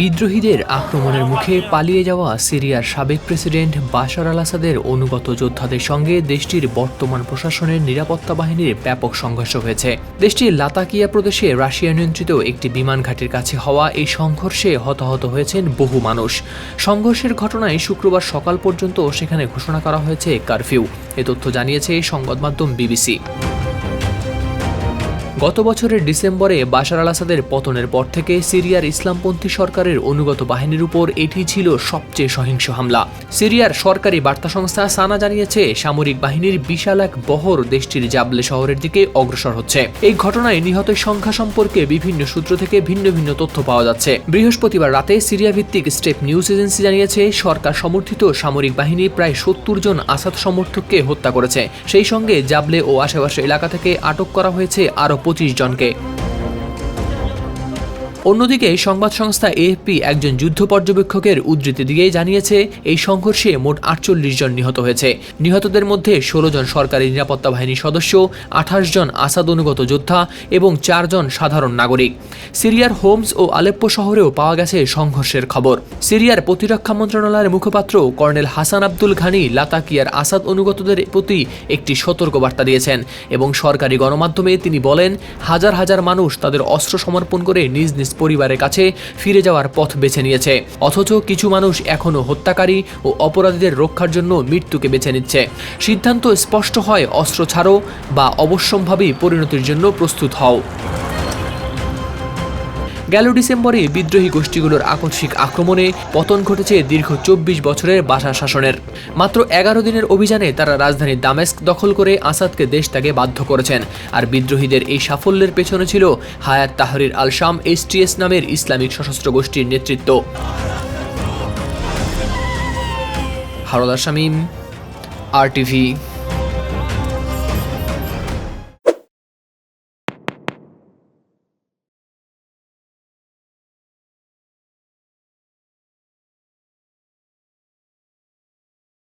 বিদ্রোহীদের আক্রমণের মুখে পালিয়ে যাওয়া সিরিয়ার সাবেক প্রেসিডেন্ট বাশার আল আসাদের অনুগত যোদ্ধাদের সঙ্গে দেশটির বর্তমান প্রশাসনের নিরাপত্তা বাহিনীর ব্যাপক সংঘর্ষ হয়েছে। দেশটির লাতাকিয়া প্রদেশে রাশিয়া নিয়ন্ত্রিত একটি বিমান ঘাটির কাছে হওয়া এই সংঘর্ষে হতাহত হয়েছেন বহু মানুষ। সংঘর্ষের ঘটনায় শুক্রবার সকাল পর্যন্ত সেখানে ঘোষণা করা হয়েছে কারফিউ। এ তথ্য জানিয়েছে সংবাদ মাধ্যম বিবিসি। গত বছরের ডিসেম্বরে বাশার আল আসাদের পতনের পর থেকে সিরিয়ার ইসলামপন্থী সরকারের অনুগত বাহিনীর উপর এটি ছিল সবচেয়ে সহিংস হামলা। সিরিয়ার সরকারি বার্তা সংস্থা সানা জানিয়েছে, সামরিক বাহিনীর বিশাল এক বহর দেশটির জাবলে শহরের দিকে অগ্রসর হচ্ছে। এই ঘটনায় নিহতের সংখ্যা সম্পর্কে বিভিন্ন সূত্র থেকে ভিন্ন ভিন্ন তথ্য পাওয়া যাচ্ছে। বৃহস্পতিবার রাতে সিরিয়া ভিত্তিক স্টেপ নিউজ এজেন্সি জানিয়েছে, সরকার সমর্থিত সামরিক বাহিনী প্রায় সত্তর জন আসাদ সমর্থককে হত্যা করেছে। সেই সঙ্গে জাবলে ও আশেপাশের এলাকা থেকে আটক করা হয়েছে আরও পঁচিশ জনকে। অন্যদিকে সংবাদ সংস্থা এএফপি একজন যুদ্ধ পর্যবেক্ষকের উদ্ধৃতি দিয়ে জানিয়েছে, এই সংঘর্ষে মোট আটচল্লিশ জন নিহত হয়েছে। নিহতদের মধ্যে ষোলো জন সরকারি নিরাপত্তা বাহিনীর সদস্য, আঠাশ জন আসাদ অনুগত যোদ্ধা এবং চারজন সাধারণ নাগরিক। সিরিয়ার হোমস ও আলেপ্পো শহরেও পাওয়া গেছে সংঘর্ষের খবর। সিরিয়ার প্রতিরক্ষা মন্ত্রণালয়ের মুখপাত্র কর্নেল হাসান আব্দুল ঘানি লাতাকিয়ার আসাদ অনুগতদের প্রতি একটি সতর্কবার্তা দিয়েছেন এবং সরকারি গণমাধ্যমে তিনি বলেন, হাজার হাজার মানুষ তাদের অস্ত্র সমর্পণ করে নিজ নিজ পরিবারের কাছে ফিরে যাওয়ার পথ বেছে নিয়েছে। অথচ কিছু মানুষ এখনও হত্যাকারী ও অপরাধীদের রক্ষার জন্য মৃত্যুকে বেছে নিচ্ছে। সিদ্ধান্ত স্পষ্ট হয়, অস্ত্র ছাড়ো বা অবশ্যম্ভাবী পরিণতির জন্য প্রস্তুত হও। গেল ডিসেম্বরে বিদ্রোহী গোষ্ঠীগুলোর আকস্মিক আক্রমণে পতন ঘটেছে দীর্ঘ চব্বিশ বছরের বাসা শাসনের। মাত্র এগারো দিনের অভিযানে তারা রাজধানী দামেস্ক দখল করে আসাদকে দেশ ত্যাগে বাধ্য করেছেন। আর বিদ্রোহীদের এই সাফল্যের পেছনে ছিল হায়াত তাহরির আল শাম এসটিএস নামের ইসলামিক সশস্ত্র গোষ্ঠীর নেতৃত্ব। হারদার শামীম, আর টিভি